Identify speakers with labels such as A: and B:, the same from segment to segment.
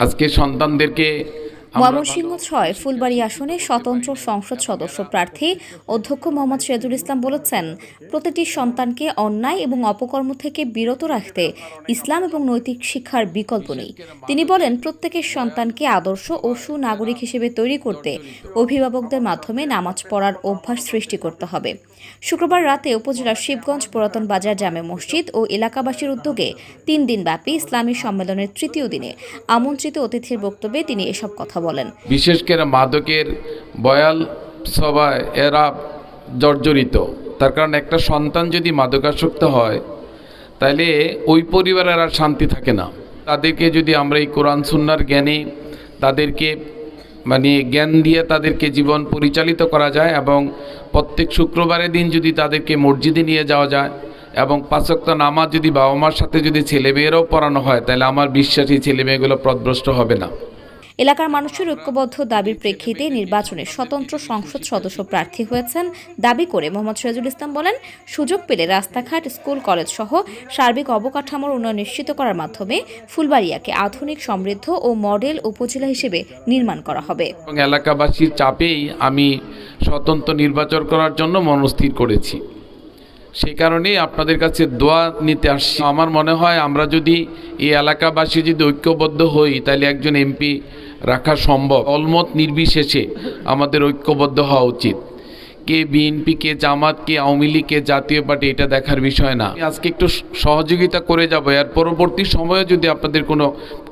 A: আজকে সন্তানদেরকে
B: ময়মনসিংহ ছয় ফুলবাড়ি আসনে স্বতন্ত্র সংসদ সদস্য প্রার্থী অধ্যক্ষ মোহাম্মদ সিরাজুল ইসলাম বলেছেন প্রতিটি সন্তানকে অন্যায় এবং অপকর্ম থেকে বিরত রাখতে ইসলাম এবং নৈতিক শিক্ষার বিকল্প নেই। তিনি বলেন প্রত্যেকের সন্তানকে আদর্শ ও সুনাগরিক হিসেবে তৈরি করতে অভিভাবকদের মাধ্যমে নামাজ পড়ার অভ্যাস সৃষ্টি করতে হবে। শুক্রবার রাতে উপজেলার শিবগঞ্জ পুরাতন বাজার জামে মসজিদ ও এলাকাবাসীর উদ্যোগে তিন দিনব্যাপী ইসলামী সম্মেলনের তৃতীয় দিনে আমন্ত্রিত অতিথির বক্তব্যে তিনি এসব কথা বলেন।
A: বিশেষ করে মাদকের বয়াল সবাই এরা জর্জরিত। তার কারণ একটা সন্তান যদি মাদকাসক্ত হয়, তাহলে ওই পরিবারের আর শান্তি থাকে না। তাদেরকে যদি আমরা এই কোরআন সুন্নার জ্ঞানে তাদেরকে মানে জ্ঞান দিয়ে তাদেরকে জীবন পরিচালিত করা যায় এবং প্রত্যেক শুক্রবারের দিন যদি তাদেরকে মসজিদে নিয়ে যাওয়া যায় এবং পাঁচক্ত নামাজ যদি বাবা মার সাথে যদি ছেলে মেয়েরাও পড়ানো হয়, তাহলে আমার বিশ্বাসী ছেলে মেয়েগুলো প্রদ্রষ্ট হবে না।
B: এলাকার মানুষের ঐক্যবদ্ধ দাবির প্রেক্ষিতে নির্বাচনে স্বতন্ত্র সংসদ সদস্য প্রার্থী হয়েছেন দাবি করে মোহাম্মদ সিরাজুল ইসলাম বলেন, সুযোগ পেলে রাস্তাঘাট, স্কুল, কলেজ সহ সার্বিক অবকাঠামোর উন্নয়ন নিশ্চিত করার মাধ্যমে ফুলবাড়িয়াকে আধুনিক, সমৃদ্ধ ও মডেল উপজেলা হিসেবে নির্মাণ করা হবে।
A: এলাকাবাসীর চাপেই আমি স্বতন্ত্র নির্বাচন করার জন্য মনস্থির করেছি। সেই কারণেই আপনাদের কাছে দোয়া নিতে আসছি। আমার মনে হয় আমরা যদি এই এলাকাবাসী যদি ঐক্যবদ্ধ হই, তাহলে একজন এমপি রাখা সম্ভব। অলমত নির্বিশেষে আমাদের ঐক্যবদ্ধ হওয়া উচিত। কে বিএনপি, কে জামাত, কে আওয়ামী লীগ, কে জাতীয় পার্টি, এটা দেখার বিষয় না। আজকে একটু সহযোগিতা করে যাব। আর পরবর্তী সময়ে যদি আপনাদের কোনো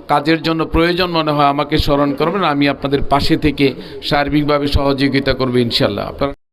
A: কাজের জন্য প্রয়োজন মনে হয়, আমাকে স্মরণ করবেন। আমি আপনাদের পাশে থেকে সার্বিকভাবে সহযোগিতা করব ইনশাল্লাহ আপনারা